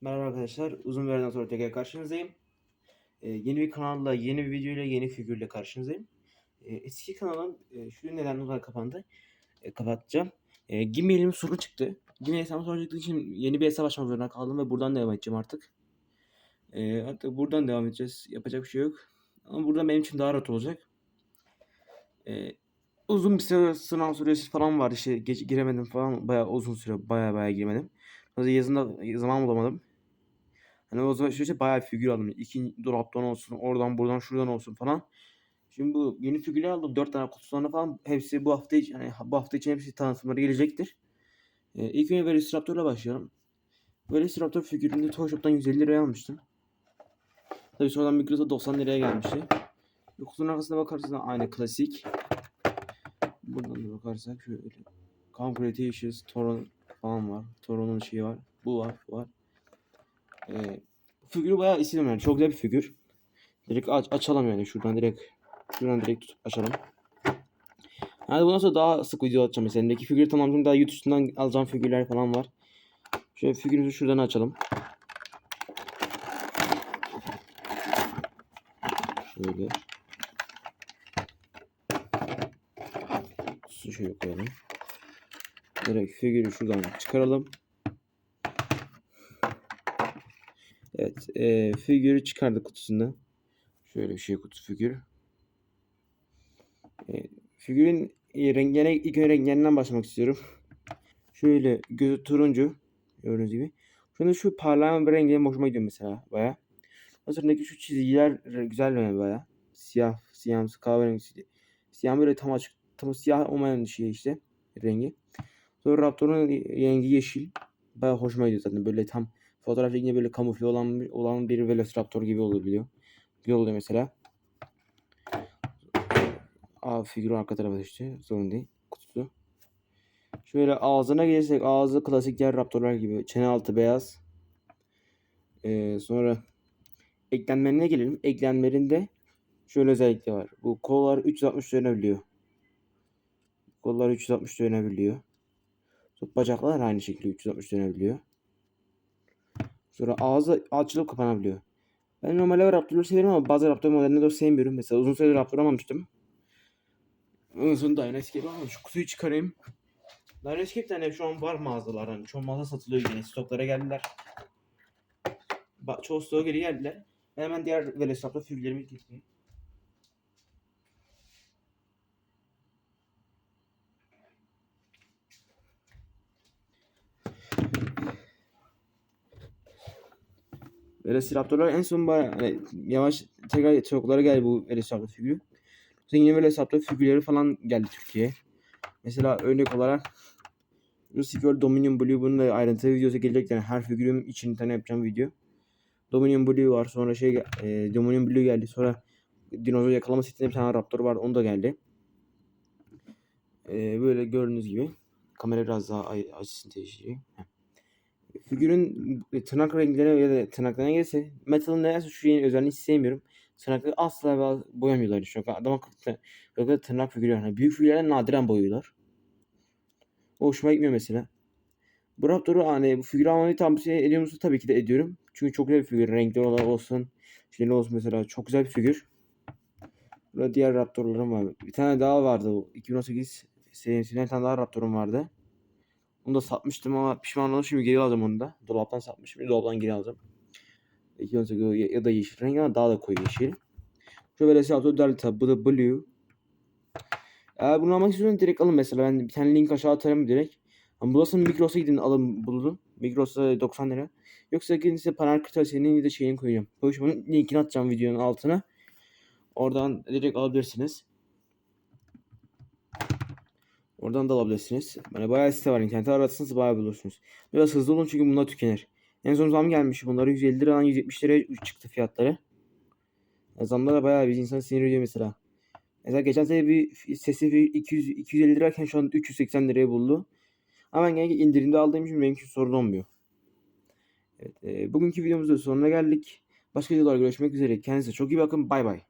Merhaba arkadaşlar. Uzun bir aradan sonra tekrar karşınızdayım. Ee, yeni bir kanalla, yeni bir videoyla, yeni figürle karşınızdayım. Ee, eski kanalım e, şu nedenle dolayı kapandı. E, kapatacağım. E, Gmail'im sorun çıktı. Gmail hesabım sorun çıktığı için yeni bir hesap açmak zorunda kaldım ve buradan devam edeceğim artık. E, artık buradan devam edeceğiz. Yapacak bir şey yok. Ama buradan benim için daha rahat olacak. E, uzun bir süre sınav süresi falan var. İşte giremedim falan. Bayağı uzun süre, bayağı bayağı giremedim. Yazında zaman bulamadım. Hani o zaman işte bayağı figür aldım. İkinci dolaptan olsun, oradan buradan şuradan olsun falan. Şimdi bu yeni figürler aldım. 4 tane kutularına falan. Hepsi bu hafta için, yani bu hafta için hepsi tanıtımları gelecektir. Ee, ilk önce Velociraptor'la başlayalım. Velociraptor figürünü Toy Shop'tan 150 liraya almıştım. Tabii sonradan Migros'a 90 liraya gelmişti. Kutunun arkasına bakarsanız aynı klasik. Buradan da bakarsak şöyle. Concretations, Toron falan var. Toron'un şeyi var. Bu var, bu var. Bu figürü bayağı istedim yani. Çok güzel bir figür. Direkt aç, açalım yani. Şuradan direkt şuradan direkt tutup açalım. Yani bundan sonra daha sık video atacağım mesela. Elimdeki figürü tamamladım. Daha YouTube'dan alacağım figürler falan var. Şöyle figürümüzü şuradan açalım. Şöyle. Su şöyle koyalım. Direkt figürü şuradan çıkaralım. Evet, e, figürü çıkardık kutusundan. Şöyle bir şey kutu figür. E, figürün e, rengine ilk önce renklerinden başlamak istiyorum. Şöyle gözü turuncu gördüğünüz gibi. Şunu şu parlayan bir rengi hoşuma gidiyor mesela baya. Hazırındaki şu çizgiler güzel yani baya. Siyah, siyah, kahverengi. Siyah böyle tam açık, tam siyah olmayan şey işte rengi. Sonra Raptor'un rengi yeşil. Baya hoşuma gidiyor zaten böyle tam fotoğraf çekince böyle kamufle olan olan bir Velociraptor gibi olabiliyor. Güzel oluyor mesela. Aa, figürü arka tarafa işte. Sorun değil. Kutusu. Şöyle ağzına gelirsek ağzı klasik diğer raptorlar gibi. Çene altı beyaz. Ee, sonra eklenmelerine gelelim. Eklenmelerinde şöyle özellikle var. Bu kollar 360 dönebiliyor. Kollar 360 dönebiliyor. Bacaklar aynı şekilde 360 dönebiliyor. Sonra ağzı açılıp kapanabiliyor. Ben normalde Raptor'u severim ama bazı Raptor modelini de sevmiyorum. Mesela uzun süre Raptor almamıştım. Ondan sonra Dynascape almadım. Şu kutuyu çıkarayım. Dynascape tane şu an var mağazalar. Hani çoğu mağaza satılıyor yine. Stoklara geldiler. Ba çoğu stoğa geri geldiler. Ben hemen diğer Velociraptor figürlerimi getireyim. Velociraptorlar en son bayağı hani yavaş tekrar çoklara geldi bu Velociraptor figürü. Sonra yine Velociraptor figürleri falan geldi Türkiye'ye. Mesela örnek olarak Lucifer Dominion Blue bunun da ayrıntılı videosu gelecek yani her figürüm için tane yapacağım video. Dominion Blue var sonra şey e, Dominion Blue geldi sonra dinozor yakalama setinde bir tane Raptor var onu da geldi. E, böyle gördüğünüz gibi kamera biraz daha açısını değiştireyim. Figürün tırnak renkleri ya da tırnaklarına gelirse Metal'ın nedense şu yeni özelliğini sevmiyorum. Tırnakları asla boyamıyorlar. Şu an adam akıllı tırnak figürü yani. Büyük figürlerden nadiren boyuyorlar. O hoşuma gitmiyor mesela. Bu Raptor'u hani bu figürü almayı tam şey ediyor musun? Tabii ki de ediyorum. Çünkü çok güzel bir figür. Renkli olan olsun. Şeyli olsun mesela. Çok güzel bir figür. Burada diğer Raptor'larım var. Bir tane daha vardı. 2018 serisinden bir tane daha Raptor'um vardı. Onu da satmıştım ama pişman oldum. Şimdi geri alacağım onu da. Dolaptan satmışım. Dolaptan geri alacağım. 2018 ya da yeşil renk ama daha da koyu yeşil. Şöyle böyle Seattle Delta. Bu da Blue. Eğer bunu almak istiyorsanız direkt alın mesela. Ben bir tane link aşağı atarım direkt. Ama bulasın Migros'a gidin alın bulun. Migros'a 90 lira. Yoksa gidin size panel kırtasiyesinin de şeyini koyacağım. Koyuşumun linkini atacağım videonun altına. Oradan direkt alabilirsiniz. Oradan da alabilirsiniz. Yani bayağı site var. İnternette aratırsanız bayağı bulursunuz. Biraz hızlı olun çünkü bunlar tükenir. En son zam gelmiş. Bunları 150 liradan 170 liraya çıktı fiyatları. Yani zamlar da bayağı bir insan sinir ediyor mesela. Mesela geçen sene bir sesi 200 250 lirayken şu an 380 liraya buldu. Ama ben genellikle indirimde aldığım için benim için sorun olmuyor. Evet, e, bugünkü videomuzda sonuna geldik. Başka videolarda görüşmek üzere. Kendinize çok iyi bakın. Bay bay.